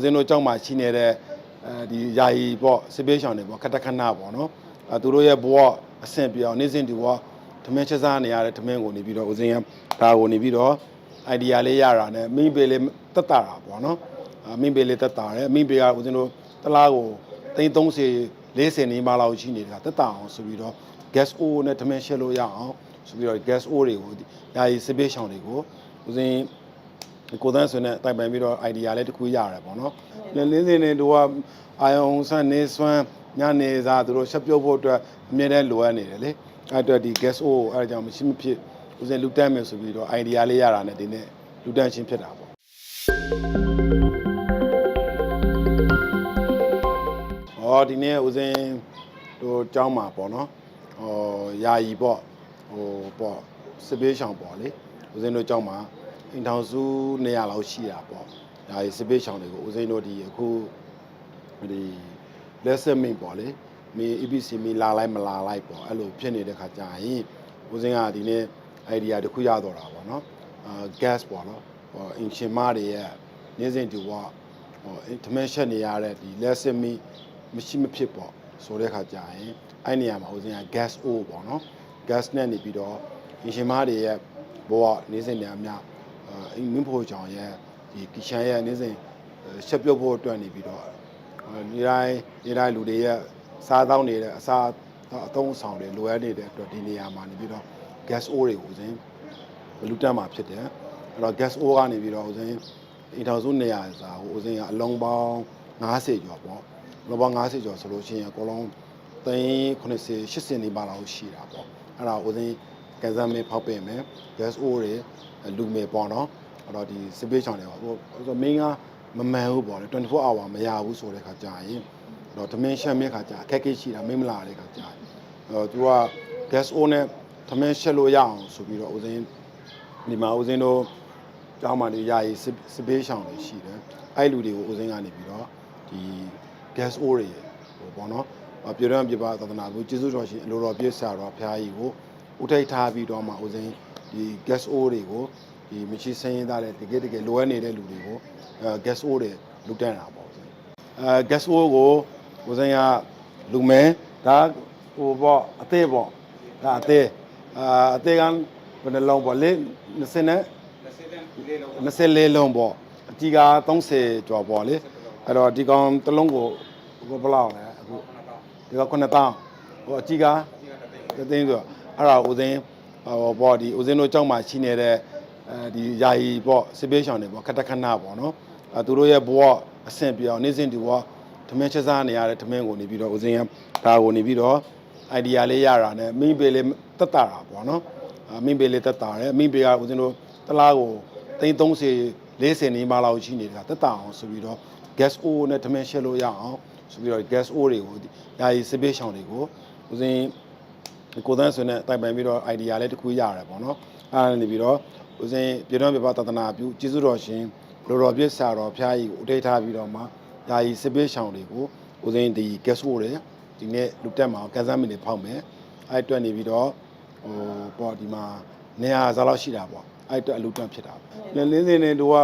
ဦးဇင်းတို့ကြောက်မှရှိနေတဲ့အဲဒီယာယီပေါ့စစ်ပေးရှောင်တွေပေါ့ခက်တခဏပေါ့နော်အဲသူတို့ရဲ့ဘဝအဆင်ပြေအောင်နေ့စဉ်ဒီဘဝထမင်းချက်စားနေရတဲ့ထမင်းကိုနေပြီးတော့ဦးဇင်းကဒါကိုနေပြီးတော့ idea လေးရတာနဲ့မိပေလေးတက်တာတာပေါ့နော်အမိပေလေးတက်တာတယ်မိပေကဦးဇင်းတို့တလားကိုသိန်း30 40နီးပါးလောက်ရှိနေတာတက်တာအောင်ဆိုပြီးတော့ gas o နဲ့ထမင်းရှက်လို့ရအောင်ဆိုပြီးတော့ gas o တွေကိုယာယီစစ်ပေးရှောင်တွေကိုဦးဇင်း ကိုသန်းဆွေနဲ့တိုင်ပင်ပြီးတော့ idea လေးတစ်ခုရတယ်ပေါ့နော်။လင်းလင်းစင်းနေတို့ကအာယုံဆန်းနေစွမ်းညနေစာသူတို့ချက်ပြုတ်ဖို့အတွက်အမြဲတမ်းလိုအပ်နေတယ်လေ။အဲ့အတွက်ဒီ gas o ကိုအဲ့ဒါကြောင့်မရှိမဖြစ်ဦးစင်လူတန်းမယ်ဆိုပြီးတော့ idea လေးရတာနဲ့ဒီနေ့လူတန်းချင်းဖြစ်တာပေါ့။ဟောဒီနေ့ဦးစင်တို့ကျောင်းမှာပေါ့နော်။ဟောယာယီပေါ့ဟိုပေါ့စပေးရှောင်ပေါ့လေ။ဦးစင်တို့ကျောင်းမှာ အင်ထောင်စု200လောက်ရှိတာပေါ့ဒါဒီစပစ်ချောင်းတွေကိုဦးစိမ်းတို့ဒီအခုဒီလက်ဆက်မင်းပေါ့လေမင်း EBC မင်းလာလိုက်မလာလိုက်ပေါ့အဲ့လိုဖြစ်နေတဲ့ခါကြာရင်ဦးစိမ်းကဒီနေ့ idea တစ်ခုရတော့တာပေါ့နော်အာ gas ပေါ့နော်ဟိုအင်ရှင်မတွေရဲ့နေ့စဉ်ဒီဘဟိုထမင်းရှက်နေရတဲ့ဒီလက်ဆက်မင်းမရှိမဖြစ်ပေါ့ဆိုတဲ့ခါကြာရင်အဲ့နေရာမှာဦးစိမ်းက gas o ပေါ့နော် gas နဲ့နေပြီးတော့အင်ရှင်မတွေရဲ့ဘောကနေ့စဉ်နေအများ အိမ်မင်းဖို့ကြောင့်ရဲ့ဒီကီချန်ရဲ့နေ့စဉ်ချက်ပြုတ်ဖို့အတွက်နေပြီးတော့နေတိုင်းနေတိုင်းလူတွေရဲ့စားတောင်းနေတဲ့အစားအသုံးဆောင်တွေလိုအပ်နေတဲ့အတွက်ဒီနေရာမှာနေပြီးတော့ gas o တွေကိုဦးစင်းဘလူတက်မှာဖြစ်တယ်အဲ့တော့ gas o ကနေပြီးတော့ဦးစင်းအင်ထောင်စုနေရာစာကိုဦးစင်းကအလုံးပေါင်း90ကျော်ပေါ့အလုံးပေါင်း90ကျော်ဆိုလို့ရှိရင်အကုန်လုံးသိန်း80 80နေပါလောက်ရှိတာပေါ့အဲ့ဒါဦးစင်း ကန်ဆယ်မေးဖောက်ပြင်မယ် gas o တွေလူမေပေါ့နော်အဲ့တော့ဒီစပေးချောင်းတွေပေါ့ဟိုဆိုမင်းကမမှန်ဘူးပေါ့လေ24 hour မရဘူးဆိုတဲ့ခါကြာရင်တော့သမင်းရှက်မြက်ခါကြာအခက်အခဲရှိတာမင်းမလာတဲ့ခါကြာအဲ့တော့သူက gas o နဲ့သမင်းရှက်လို့ရအောင်ဆိုပြီးတော့ဦးစင်းဒီမှာဦးစင်းတို့ကျောင်းမှာနေရာရေးစပေးချောင်းတွေရှိတယ်အဲ့လူတွေကိုဦးစင်းကနေပြီးတော့ဒီ gas o တွေဟိုပေါ့နော်ပြည်တော်ပြပါသဒနာကိုကျေးဇူးတော်ရှင်အလိုတော်ပြည့်ဆရာတော်ဘုရားကြီးကို ဥထိတ်ထားပြီးတော့မှဦးစင်းဒီ gas o တွေကိုဒီမရှိစင်းရင်းသားတဲ့တကယ်တကယ်လိုအပ်နေတဲ့လူတွေကိုအဲ gas o တွေလူတန်းတာပေါ့အဲ gas o ကိုဦးစင်းကလူမဲဒါဟိုပေါ့အသေးပေါ့ဒါအသေးအာအသေးကဘယ်နှလုံးပေါ့လေ20နဲ့24လုံးပေါ့အကြီးက30ကျော်ပေါ့လေအဲ့တော့ဒီကောင်တစ်လုံးကိုဘယ်လောက်လဲအခုဒီက9000ဟိုအကြီးကတသိန်းဆိုတော့ အဲ့ဒါဦးစင်းဟိုပေါ့ဒီဦးစင်းတို့ကြောက်မှရှိနေတဲ့အဲဒီယာယီပေါ့စပေးရှောင်းတွေပေါ့ခက်တခဏပေါ့နော်အဲသူတို့ရဲ့ဘဝအဆင်ပြေအောင်နေ့စဉ်ဒီဘဝထမင်းချက်စားနေရတဲ့ထမင်းကိုနေပြီးတော့ဦးစင်းကဒါကိုနေပြီးတော့ idea လေးရတာနဲ့မိပေလေးတက်တာတာပေါ့နော်အမိပေလေးတက်တာတယ်အမိပေကဦးစင်းတို့တလားကိုသိန်း30 40နီးပါးလောက်ရှိနေတာတက်တာအောင်ဆိုပြီးတော့ gas o နဲ့ထမင်းရှက်လို့ရအောင်ဆိုပြီးတော့ gas o တွေကိုယာယီစပေးရှောင်းတွေကိုဦးစင်း ကိုသန်းဆွေနဲ့တိုင်ပင်ပြီးတော့ idea လေးတစ်ခုရတယ်ပေါ့နော်အဲ့ဒါနေပြီးတော့ဦးစင်းပြည်တော်ပြပသဒနာပြုကျေးဇူးတော်ရှင်လိုတော်ပြည့်ဆရာတော်ဖျားကြီးကိုဥထိတ်ထားပြီးတော့မှယာယီစစ်ပေးရှောင်တွေကိုဦးစင်းဒီ guest ကိုတယ်ဒီနေ့လူတက်မှာကန်ဆယ်မိနစ်ဖောက်မယ်အဲ့အတွက်နေပြီးတော့ဟိုပေါ့ဒီမှာနေရာစားလောက်ရှိတာပေါ့အဲ့အတွက်အလူတွန့်ဖြစ်တာလင်းလင်းစင်းနေတို့က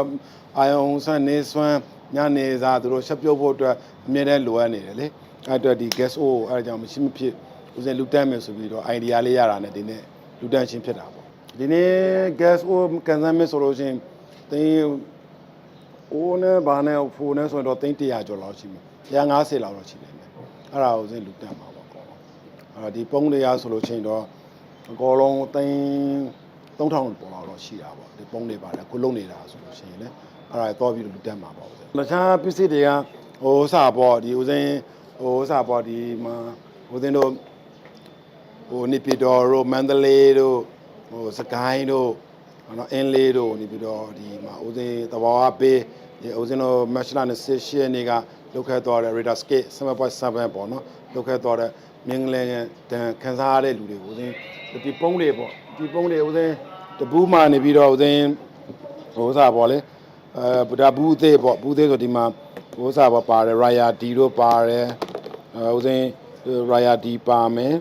အာယုံဆန်းနေစွမ်းညနေစာသူတို့ချက်ပြုတ်ဖို့အတွက်အမြဲတမ်းလိုအပ်နေတယ်လေအဲ့အတွက်ဒီ guest ကိုအဲ့ဒါကြောင့်မရှိမဖြစ် ဦးစင်လူတန်းမယ်ဆိုပြီးတော့ idea လေးရတာနဲ့ဒီနေ့လူတန်းချင်းဖြစ်တာပေါ့ဒီနေ့ gas o ကန်ဆယ်မယ်ဆိုလို့ရှိရင်တင်းအိုးနဲ့ဘာနဲ့ဖိုးနဲ့ဆိုတော့တင်း100ကျော်လောက်ရှိမယ်150လောက်တော့ရှိနေတယ်အဲ့ဒါဦးစင်လူတန်းမှာပေါ့ကောအဲ့ဒီပုံးတွေရဆိုလို့ရှိရင်တော့အကောလုံးတင်း3000ပေါ်လောက်တော့ရှိတာပေါ့ဒီပုံးတွေပါတယ်ခုလုံးနေတာဆိုလို့ရှိရင်လည်းအဲ့ဒါတော့ပြီးလူတန်းမှာပေါ့ဦးစင်တခြားပစ္စည်းတွေကဟိုစပေါ့ဒီဦးစင်ဟိုစပေါ့ဒီမှာဦးစင်တို့ ဟိုနေပြည်တော်တို့မန္တလေးတို့ဟိုစကိုင်းတို့နော်အင်းလေးတို့နေပြီးတော့ဒီမှာဦးစင်းတဘာဝပေးဒီဦးစင်းတို့မက်ရှလာနဲ့စစ်ရှင်းနေကလောက်ခဲ့သွားတဲ့ radar skate 7.7ပေါ့နော်လောက်ခဲ့သွားတဲ့မင်းလည်းတန်ခန်းစားရတဲ့လူတွေကိုဦးစင်းဒီပုံးတွေပေါ့ဒီပုံးတွေဦးစင်းတပူးမှနေပြီးတော့ဦးစင်းဟိုစားပေါ့လေအဲဗုဒ္ဓဘူးသေးပေါ့ဘူးသေးဆိုဒီမှာဟိုစားပေါ့ပါတယ် raya d တို့ပါတယ်အဲဦးစင်း raya d ပါမယ်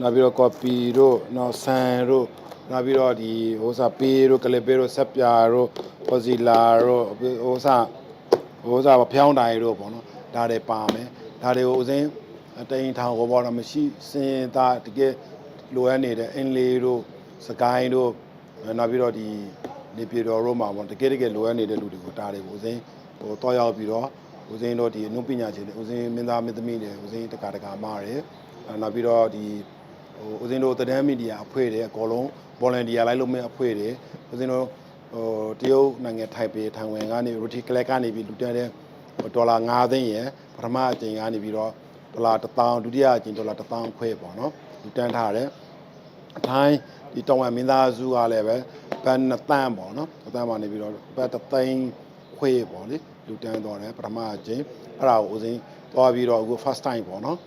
နောက်ပြီးတော့ copy တို့နောက်ဆန်တို့နောက်ပြီးတော့ဒီဟိုစားပေးတို့ကလစ်ပေးတို့ဆက်ပြာတို့ pozilla တို့ဟိုစားဟိုဥစားဖျောင်းတိုင်းတို့ပေါ့နော်ဒါတွေပါမယ်ဒါတွေကိုဦးစင်းတိန်ထောင်ဘောပေါ်တော့မရှိစင်သားတကယ်လိုအပ်နေတဲ့အင်းလေးတို့စကိုင်းတို့နောက်ပြီးတော့ဒီနေပြည်တော်တို့မှာပေါ့တကယ်တကယ်လိုအပ်နေတဲ့လူတွေကိုဒါတွေကိုဦးစင်းဟိုတော့ရောက်ပြီးတော့ဦးစင်းတို့ဒီအနုပညာရှင်တွေဦးစင်းမင်းသားမင်းသမီးတွေဦးစင်းတက္ကတက္ကမတွေနောက်ပြီးတော့ဒီ ဟိုဦးဇင်းတို့သတင်းမီဒီယာအဖွဲ့တွေအကုန်လုံး volunteer လိုက်လို့မဲ့အဖွဲ့တွေဦးဇင်းတို့ဟိုတရုတ်နိုင်ငံထိုင်ပေထိုင်ဝမ်ကနေ roti collect ကနေပြီးလူတက်တဲ့ဒေါ်လာ9သိန်းရယ်ပထမအကြိမ်ကနေပြီးတော့ဒေါ်လာ1000ဒုတိယအကြိမ်ဒေါ်လာ1000ခွဲပေါ့နော်လူတန်းထားတယ်အထိုင်းဒီတောင်ဝမ်မင်းသားစုကလည်းပဲဘန်2တန်းပေါ့နော်2တန်းပါနေပြီးတော့ဘတ်3သိန်းခွဲပေါ့လေလူတန်းသွားတယ်ပထမအကြိမ်အဲ့ဒါကိုဦးဇင်းသွားပြီးတော့အခု first time ပေါ့နော်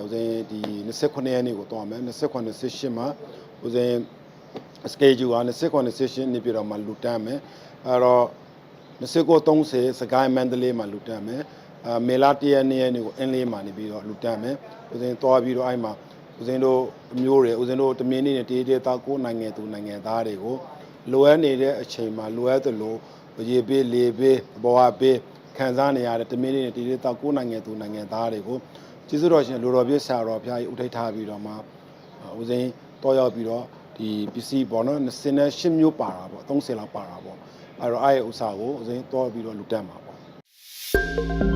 ဦးဇင်းဒီ29ရက်နေ့ကိုတော့မယ်29 session မှာဦးဇင်း schedule က29 session နေပြည်တော်မှာလူတန်းမယ်အဲ့တော့29 30စကိုင်းမန္တလေးမှာလူတန်းမယ်အဲမေလာ1ရက်နေ့ရက်နေ့ကိုအင်းလေးမှာနေပြီးတော့လူတန်းမယ်ဦးဇင်းသွားပြီးတော့အဲ့မှာဦးဇင်းတို့အမျိုးတွေဦးဇင်းတို့တမင်းနေနဲ့တေးတေးသားကိုနိုင်ငံသူနိုင်ငံသားတွေကိုလိုအပ်နေတဲ့အချိန်မှာလိုအပ်သလိုရေပေးလေပေးဘောဟာပေးခံစားနေရတဲ့တမင်းနေနဲ့တေးတေးသားကိုနိုင်ငံသူနိုင်ငံသားတွေကို ကျေးဇူးတော်ရှင်လူတော်ပြည့်ဆရာတော်ဘုရားကြီးဥထိတ်ထားပြီးတော့မှဦးစိန်တောရောက်ပြီးတော့ဒီပစ္စည်းပေါ့နော်28မျိုးပါတာပေါ့30လောက်ပါတာပေါ့အဲ့တော့အဲ့ဒီဥစ္စာကိုဦးစိန်တောပြီးတော့လူတက်မှာပေါ့